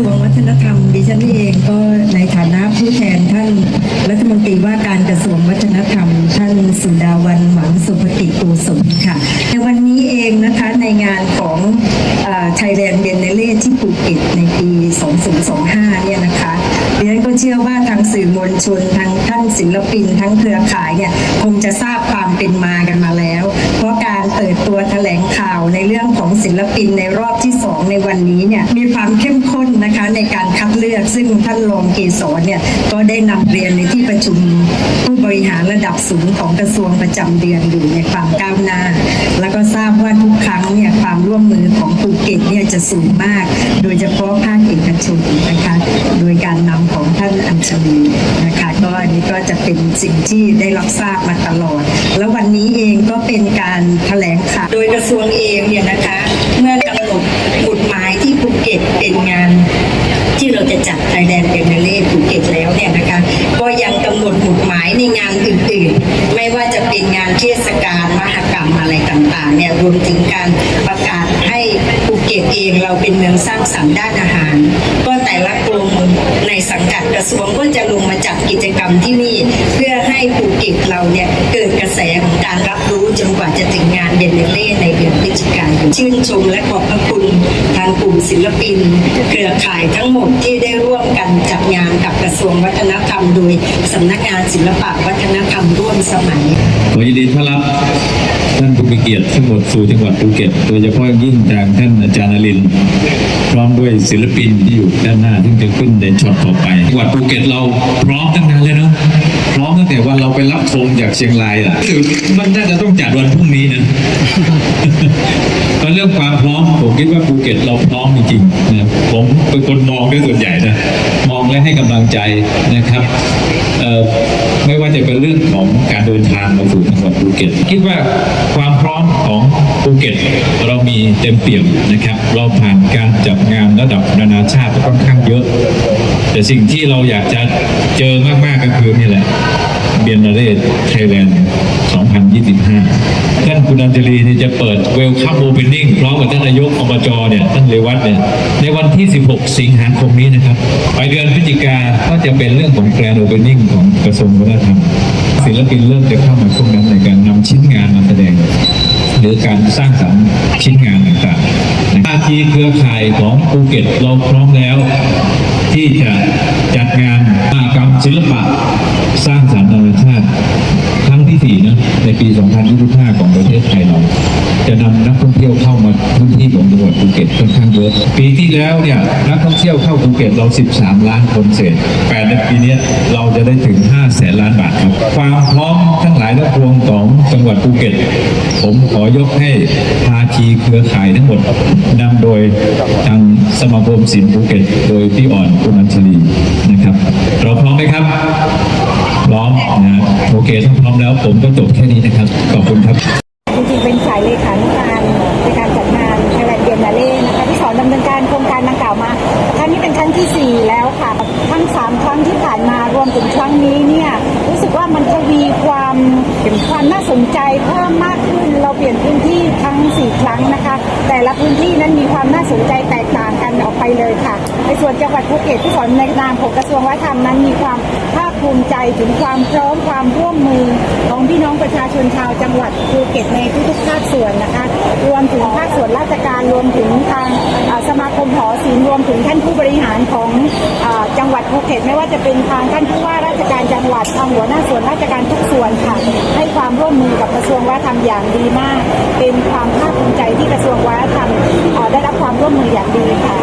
ทรวงวัฒนธรรมดิฉันเองก็ในฐานะผู้แทนท่านรัฐมนตรีว่าการกระทรวงวัฒนธรรม ท่านสุดาวันหวังสุภกิจโกศลค่ะในวันนี้เองนะคะในงานของไทยแลนด์เบนเนเล่ที่ภูเก็ตในปี 2025 เนี่ยนะคะดิฉันก็เชื่อว่าทางสื่อมวลชนทางท่านศิลปินทั้งเครือข่ายเนี่ยคงจะทราบความเป็นมากันมาแล้ว เพราะการเปิดตัวแถลงข่าวในเรื่องของศิลปินในรอบที่สองในวันนี้เนี่ยมีความเข้ม ในการคัดเลือก ซึ่งท่านรองเกษรเนี่ยก็ได้นำเรียนในที่ประชุมผู้บริหารระดับสูงของกระทรวงประจำเดือนอยู่ในความก้าวหน้า แล้วก็ทราบว่าทุกครั้งเนี่ยความร่วมมือของภูเก็ตเนี่ยจะสูงมาก โดยเฉพาะภาคเอกชนนะคะโดยการนำของท่านอัญชลีนะคะก็อันนี้ก็จะเป็นสิ่งที่ได้รับทราบมาตลอด แล้ววันนี้เองก็เป็นการแถลงข่าวโดยกระทรวงเองเนี่ยนะคะ ก็ตเป็นงานที่เราจะจัดไทยแลนด์เบเนเล่ภูเก็ตแล้วเนี่ยนะคะ ก็ยังกำหนดกฎหมายในงานอื่นๆ ไม่ว่าจะเป็นงานเทศกาลมหกรรมอะไรต่างๆเนี่ยรวมถึงการประกาศให้ภูเก็ตเองเราเป็นเมืองสร้างสรรค์ด้านอาหาร ก็แต่ละกรมในสังกัดกระทรวงก็จะลงมาจัดกิจกรรมที่นี่ เพื่อให้ภูเก็ตเราเนี่ยเกิดกระแสของการรับรู้จนกว่าจะถึงงานเบเนเล่ในเดือนพฤศจิกายนชื่นชมและขอบพระคุณ กลุ่มศิลปิน เครือข่ายทั้งหมดที่ได้ร่วมกันจัดงานกับกระทรวงวัฒนธรรม โดยสำนักงานศิลปะวัฒนธรรมร่วมสมัยขอยินดีต้อนรับท่านผู้มีเกียรติทั้งหมดสู่จังหวัดภูเก็ต โดยเฉพาะยิ่งทางท่านอาจารย์นรินพร้อมด้วยศิลปินที่อยู่ด้านหน้าที่จะขึ้นในช็อตต่อไปจังหวัดภูเก็ตเราพร้อมตั้งนานเลยเนาะ แต่วันเราไปรับธงจากเชียงรายอะคือมันน่าจะต้องจัดวันพรุ่งนี้นะก็เรื่องความพร้อมผมคิดว่าภูเก็ตเราพร้อมจริงๆนะผมเป็นคนมองด้วยส่วนใหญ่นะมองและให้กำลังใจนะครับเอ่อไม่ว่าจะเป็นเรื่องของการเดินทางมาสู่จังหวัดภูเก็ตคิดว่าความพร้อมของภูเก็ตเรามีเต็มเปี่ยมนะครับ เราผ่านการจัดงานระดับนานาชาติค่อนข้างเยอะ แต่สิ่งที่เราอยากจะเจอมากๆก็คือนี่แหละ เบียนนาเรศไทยแลนด์2025 ท่านคุณอัญชลีเนี่ยจะเปิดเวลคัมโอเพนนิ่งพร้อมกับท่านนายกอบจเนี่ยท่านเรวัตเนี่ยในวันที่ 16 สิงหาคมนี้นะครับ ไปเดือนพฤศจิกาก็จะเป็นเรื่องของแกรนโอเพนนิ่งของกระทรวงวัฒนธรรมศิลปินเริ่มจะเข้ามาช่วงนั้นในการนำชิ้นงานมาแสดง หรือการสร้างสรรค์ชิ้นงานต่างๆภาคีเครือข่ายของภูเก็ตเราพร้อมแล้ว ที่จะจัด ประเทศไทยเราจะนำนักท่องเที่ยวเข้ามาพื้นที่ของจังหวัดภูเก็ตค่อนข้างเยอะปีที่แล้วเนี่ยนักท่องเที่ยวเข้าภูเก็ตเรา 13 ล้านคนเศษแปดในปีนี้เราจะได้ถึง5แสนล้านบาทครับความพร้อมทั้งหลายทั้งปวงของจังหวัดภูเก็ต ผมขอยกให้ภาคีเครือข่ายทั้งหมดนำโดยทางสมาคมศิลป์ภูเก็ต โดยพี่อ่อนคุณอัญชลีนะครับ เราพร้อมไหมครับพร้อมนะโอเคถ้าพร้อมแล้วผมก็จบแค่นี้นะครับ ขอบคุณครับ ความน่าสนใจเพิ่มมากขึ้น เราเปลี่ยนพื้นที่ทั้ง 4 ครั้งนะคะ แต่ละพื้นที่นั้นมีความน่าสนใจแตกต่างกันออกไปเลยค่ะ ในส่วนจังหวัดภูเก็ตที่สอนในนามของกระทรวงวัฒนธรรมนั้นมีความภาคภูมิใจถึงความพร้อมความร่วมมือของพี่น้องประชาชนชาวจังหวัดภูเก็ตในทุกๆภาคส่วนนะคะ รวมถึงภาคส่วนราชการรวมถึงทางสมาคมหอศิลป์รวมถึงท่านผู้บริหารของ ดภูเก็ตไม่ว่าจะเป็นทางท่านผู้ว่าราชการจังหวัดทางหัวหน้าส่วนราชการทุกส่วนค่ะ ให้ความร่วมมือกับกระทรวงวัฒนธรรมอย่างดีมาก เป็นความภาคภูมิใจที่กระทรวงวัฒนธรรมได้รับความร่วมมืออย่างดีค่ะ